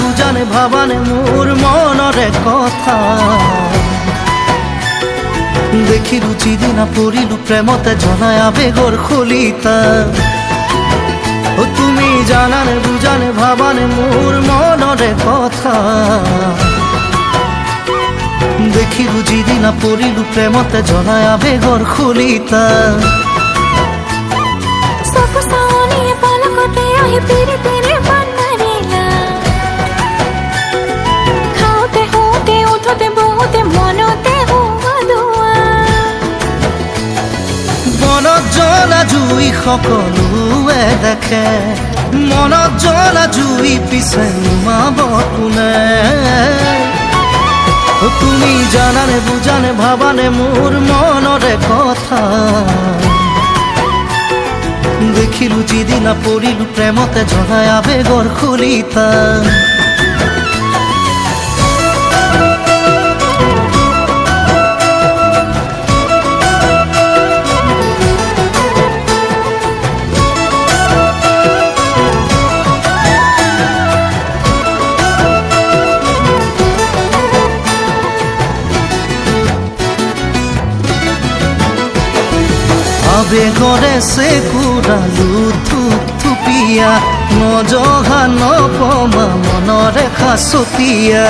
বুজানে ভাবানে মোৰ মনৰে কথা। দেখিলো যিদিনা পৰিলো প্ৰেমতে জনাই আবেগৰ খলিতা। ও তুমি জানানে বুজানে ভাবানে মোৰ মনৰে কথা। দেখিলো যিদিনা পৰিলো প্ৰেমতে জনাই আবেগৰ খলিতা। সকলোৱে দেখে, মনত জ্বলা জুই পিছে নুমাব কোনে? তুমি জানানে, বুজানে, ভাবানে মোৰ মনৰে কথা। দেখিলো যিদিনা পৰিলো প্ৰেমতে জনাই আবেগৰ খলিতা। আবেগৰে চেকুৰালো থুপ থুপিয়া নজহা নপমা মনৰে খাচতীয়া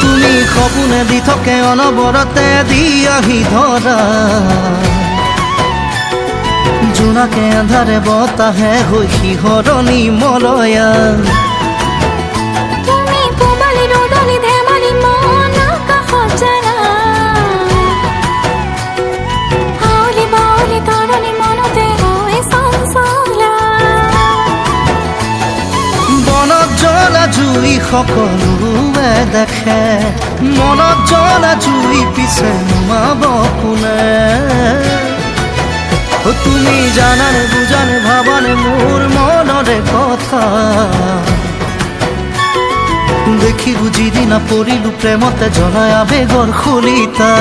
তুমি সপোনে দি থাকে অনবৰতে দি আহি ধৰা জোনাকে আন্ধাৰে বতাহে হৈ শিহৰণি মলয়া। মন জ্বলা জুই সকলোৱে দেখে মনত জ্বলা জুই পিছে জানানে বুঝানে ভাবানে মোর মনরে কথা। দেখি বুঝি দিনা পড়িলু প্রেমতে জনায় আবেগর খলিতা।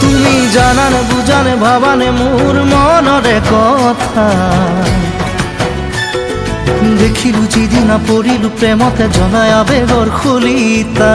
তুমি জানানে বুঝানে ভাবানে মোর মনৰে কথা। দেখিলু যিদিনা পড়িলু প্রেমতে জনায় আবেগর খলিতা।